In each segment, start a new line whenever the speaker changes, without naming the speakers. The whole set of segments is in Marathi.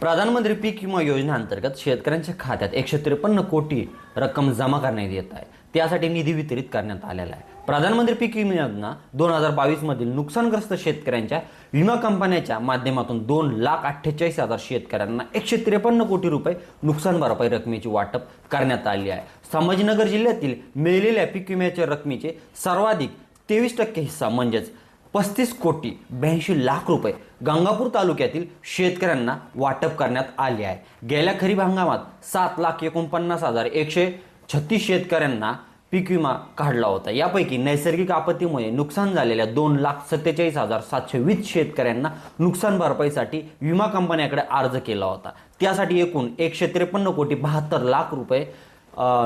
प्रधानमंत्री पीक विमा योजनेअंतर्गत शेतकऱ्यांच्या खात्यात एकशे त्रेपन्न कोटी रक्कम जमा करण्यात येत आहे. त्यासाठी निधी वितरित करण्यात आलेला आहे. प्रधानमंत्री पीक विमा योजना दोन हजार बावीस मधील नुकसानग्रस्त शेतकऱ्यांच्या विमा कंपन्याच्या माध्यमातून दोन लाख अठ्ठेचाळीस हजार शेतकऱ्यांना एकशे त्रेपन्न कोटी रुपये नुकसान भरपाई रकमेची वाटप करण्यात आली आहे. संभाजीनगर जिल्ह्यातील मिळालेल्या पीक विम्याच्या रकमेचे सर्वाधिक तेवीस टक्के हिस्सा म्हणजेच पस्तीस कोटी ब्याऐंशी लाख रुपये गंगापूर तालुक्यातील शेतकऱ्यांना वाटप करण्यात आले आहे. गेल्या खरीप हंगामात सात लाख एकोणपन्नास हजार एकशे छत्तीस शेतकऱ्यांना पीक विमा काढला होता. यापैकी नैसर्गिक आपत्तीमुळे नुकसान झालेल्या दोन लाख सत्तेचाळीस हजार सातशे वीस शेतकऱ्यांना नुकसान भरपाईसाठी विमा कंपन्याकडे अर्ज केला होता. त्यासाठी एकूण एकशे त्रेपन्न कोटी बहात्तर लाख रुपये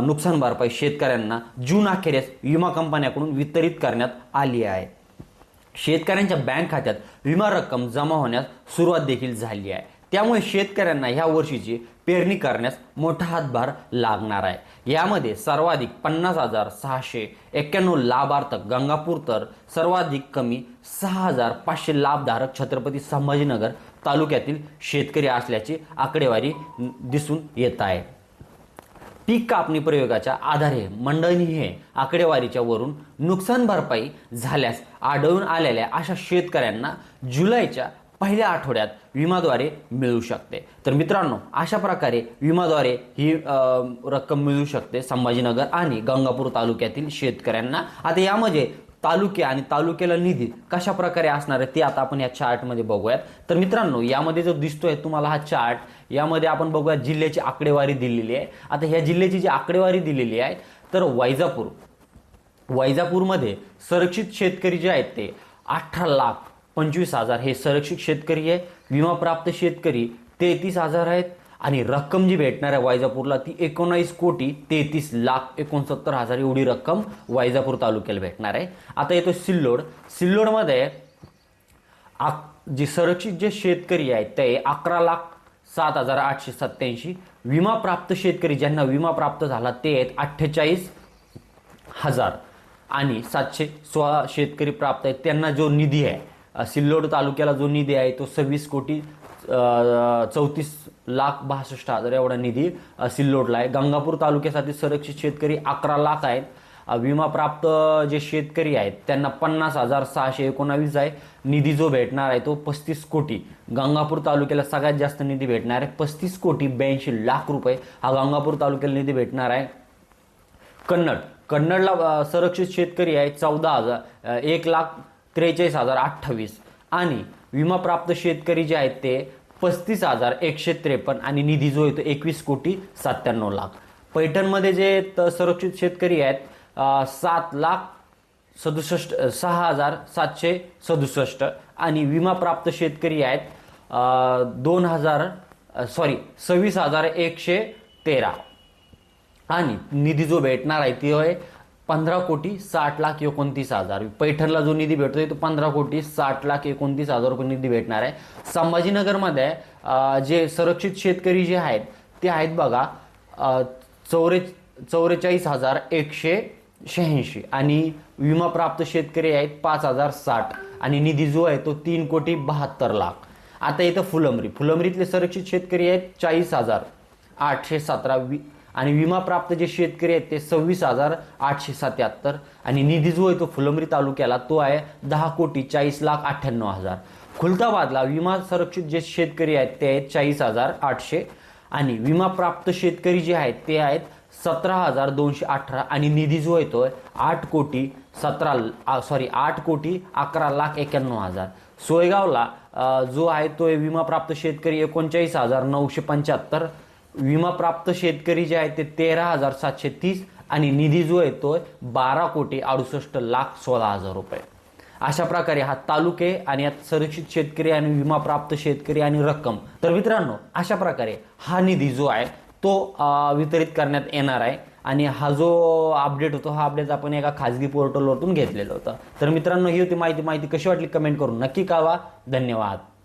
नुकसान भरपाई शेतकऱ्यांना जून अखेरीस विमा कंपन्याकडून वितरित करण्यात आली आहे. शेतकऱ्यांच्या बँक खात्यात विमा रक्कम जमा होण्यास सुरुवात देखील झाली आहे. त्यामुळे शेतकऱ्यांना ह्या वर्षीची पेरणी करण्यास मोठा हातभार लागणार आहे. यामध्ये सर्वाधिक पन्नास हजार सहाशे एक्क्याण्णव लाभार्थक गंगापूर तर सर्वाधिक कमी सहा हजार पाचशे लाभधारक छत्रपती संभाजीनगर तालुक्यातील शेतकरी असल्याची आकडेवारी दिसून येत आहे. पीक कापणी प्रयोगाच्या आधारे मंडळी हे आकडेवारीच्या वरून नुकसान भरपाई झाल्यास आढळून आलेल्या अशा शेतकऱ्यांना जुलैच्या पहिल्या आठवड्यात विमाद्वारे मिळू शकते. तर मित्रांनो अशा प्रकारे विमाद्वारे ही रक्कम मिळू शकते संभाजीनगर आणि गंगापूर तालुक्यातील शेतकऱ्यांना. आता यामध्ये तालुके आणि तालुक्याला निधी कशा प्रकारे असणार आहे ते आता आपण या चार्टमध्ये बघूयात. तर मित्रांनो यामध्ये जो दिसतोय तुम्हाला हा चार्ट यामध्ये आपण बघूयात जिल्ह्याची आकडेवारी दिलेली आहे. आता ह्या जिल्ह्याची जी आकडेवारी दिलेली आहे तर वैजापूर वैजापूरमध्ये संरक्षित शेतकरी जे आहेत ते अठरा लाख पंचवीस हजार हे संरक्षित शेतकरी आहे. विमाप्राप्त शेतकरी तेहतीस हजार आहेत. आणि रक्कम जी भेटणार आहे वायजापूरला ती एकोणावीस कोटी तेहतीस लाख एकोणसत्तर हजार एवढी रक्कम वायजापूर तालुक्याला भेटणार आहे. आता येतो सिल्लोड. सिल्लोडमध्ये आक- जे संरक्षित जे शेतकरी आहेत ते अकरा लाख सात हजार आठशे सत्याऐंशी विमा प्राप्त शेतकरी ज्यांना विमा प्राप्त झाला ते आहेत अठ्ठेचाळीस हजार आणि सातशे सोळा शेतकरी प्राप्त आहेत. त्यांना जो निधी आहे सिल्लोड तालुक्याला जो निधी आहे तो सव्वीस कोटी चौतीस लाख बासष्ट हजार एवढा निधी सिल्लोडला आहे. गंगापूर तालुक्यासाठी संरक्षित शेतकरी अकरा लाख आहेत. विमा प्राप्त जे शेतकरी आहेत त्यांना पन्नास हजार सहाशे एकोणावीस आहे. निधी जो भेटणार आहे तो पस्तीस कोटी. गंगापूर तालुक्याला सगळ्यात जास्त निधी भेटणार आहे. पस्तीस कोटी ब्याऐंशी लाख रुपये हा गंगापूर तालुक्याला निधी भेटणार आहे. कन्नड. कन्नडला संरक्षित शेतकरी आहे चौदा हजार एक लाख त्रेचाळीस हजार अठ्ठावीस. आणि विमा प्राप्त शेतकरी जे आहेत ते पस्तीस हजार एकशे त्रेपन्न आणि निधी जो आहे तो एकवीस कोटी सत्त्याण्णव लाख. पैठणमध्ये जे संरक्षित शेतकरी आहेत सात लाख सदुसष्ट सहा हजार सातशे सदुसष्ट आणि विमा प्राप्त शेतकरी आहेत दोन हजार सॉरी सव्वीस हजार एकशे तेरा. आणि निधी जो भेटणार आहे ती आहे पंधरा कोटी साठ लाख एकोणतीस हजार. पैठणला जो निधी भेटतोय तो पंधरा कोटी साठ लाख एकोणतीस हजार रुपये निधी भेटणार आहे. संभाजीनगरमध्ये जे संरक्षित शेतकरी जे आहेत ते आहेत बघा चौरे चौवेचाळीस हजार एकशे शहाऐंशी आणि विमाप्राप्त शेतकरी आहेत पाच हजार साठ आणि निधी जो आहे तो तीन कोटी बहात्तर लाख. आता येतं फुलंबरी. फुलंबरीतले संरक्षित शेतकरी आहेत चाळीस हजार आठशे सतरा वी आणि विमा प्राप्त जे शेतकरी आहेत ते सव्वीस हजार आठशे सत्याहत्तर. आणि निधी जो आहे तो फुलंब्री तालुक्याला तो आहे दहा कोटी चाळीस लाख अठ्ठ्याण्णव हजार. खुलताबादला विमा संरक्षित जे शेतकरी आहेत ते आहेत चाळीस हजार आठशे. आणि विमा प्राप्त शेतकरी जे आहेत ते आहेत सतरा हजार दोनशे अठरा. आणि निधी जो येतोय आठ कोटी सतरा सॉरी आठ कोटी अकरा लाख एक्याण्णव हजार. सोयगावला जो आहे तो विमा प्राप्त शेतकरी एकोणचाळीस हजार नऊशे पंच्याहत्तर. विमा प्राप्त शेतकरी जे आहेत ते तेरा हजार सातशे तीस आणि निधी जो येतोय बारा कोटी अडुसष्ट लाख सोळा हजार रुपये. अशा प्रकारे हा तालुके आणि यात संरक्षित शेतकरी आणि विमा प्राप्त शेतकरी आणि रक्कम. तर मित्रांनो अशा प्रकारे हा निधी जो आहे तो वितरित करण्यात येणार आहे आणि हा जो अपडेट होतो हा अपडेट आपण एका खाजगी पोर्टलवरतून घेतलेला होता. तर मित्रांनो ही होती माहिती. माहिती कशी वाटली कमेंट करून नक्की कळवा. धन्यवाद.